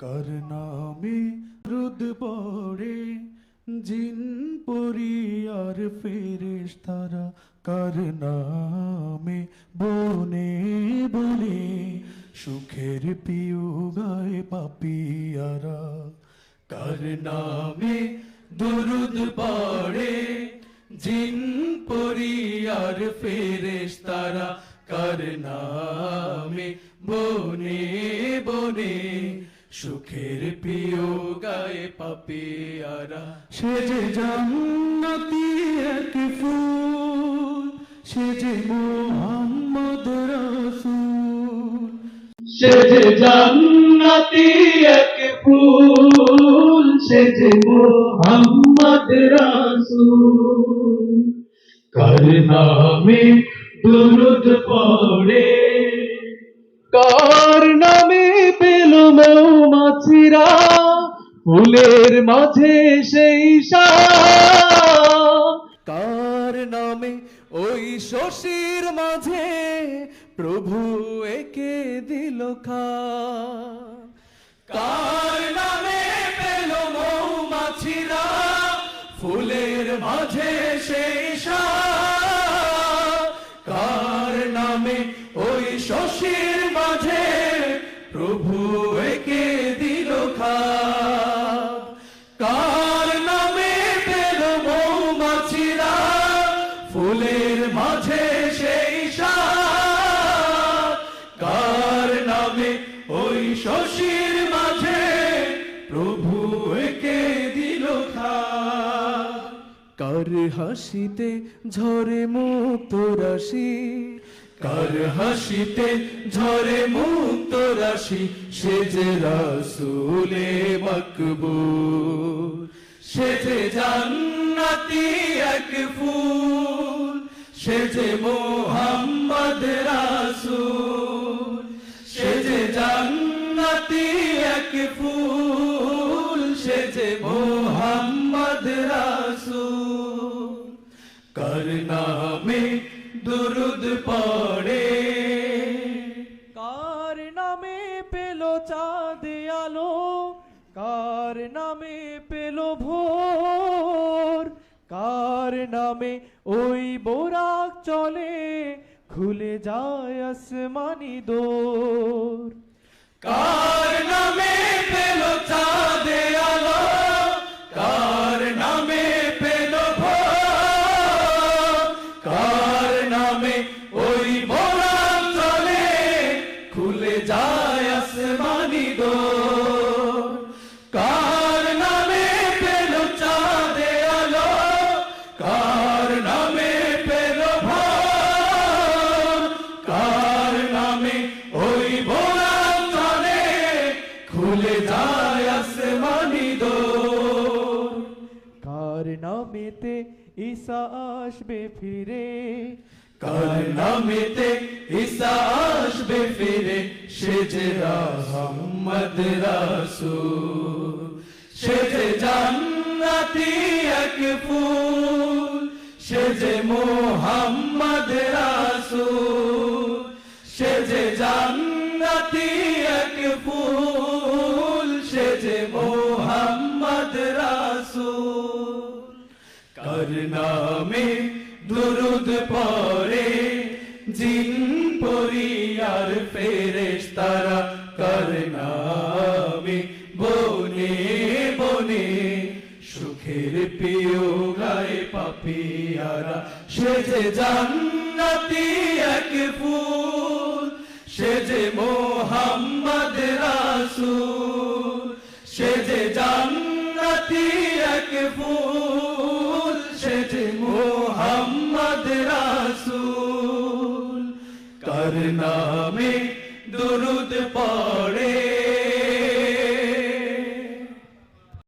কার নামে রুদ পড়ে জিন পরিয়ার ফেরেশ তারা কার নামে বনে বনে সুখের পিউ গায়ে পাপিয়ারা কার নামে দুরুদ পড়ে জিন পরিয়ার ফেরেশ তারা কার নামে বনে বনে সুখের প্রিয় গায়ে পাপিয়ারা সে যে জান্নাতি এক ফুল সে যে মোহাম্মদ রাসূল। সে যে জান্নাতি এক ফুল সে যে মোহাম্মদ রাসূল। কার নামে দুরুদ পড়ে কার নামে পেল ফুলের মাঝে সেই কার নামে ওই শশীর মাঝে প্রভু একে দিল কার নামে পেল মৌমাছিরা ফুলের মাঝে সেই কার নামে ওই শশীর মাঝে প্রভু একে নামে ওই শশীর মাঝে। প্রভু একে দিল খা কার হাসিতে ঝরে মুক্ত রাশি? কার হাসিতে ঝরে মুক্ত রাশি? সে যে রাসূলে মকবুল। সে যে জান্নাতি এক ফুল। সে যে মোহাম্মদ রাসূল। জান্নাতি এক ফুল সে যে মোহাম্মদ রাসূল। কার নামে দুরুদ পড়ে? কার নামে পেল চাঁদ আলো? কার নামে পেল ভোর? কার নামে ওই বোরাক চলে? খুলে যায় আসমানি দোর। কার কার নামে পেল চাঁদে আলো? কার নামে পেল ভোর? কার নামে ওই চলে? খুলে যায় আসমানি দোর কার নামেতে ঈসা আসবে ফিরে? কার নামেতে ঈসা আসবে ফিরে? সে যে রহমদ রাসূল সে যে জান্নাতি এক ফুল সে যে মোহাম্মদ রাসূল সে যে জান্নাতি এক ফুল সে যে মোহাম্মদ রাসূল। কার নামে দুরুদ পড়ে, জিন পরিয়ার ফেরেশ তারা কার নামে, বনে বনে। সুখের প্রিয় গায়ে পাপিয়ারা সেজে জান্নাতি এক ফুল সে যে মোহাম্মদ রাসূল। কার নামে দুরুদ পড়ে।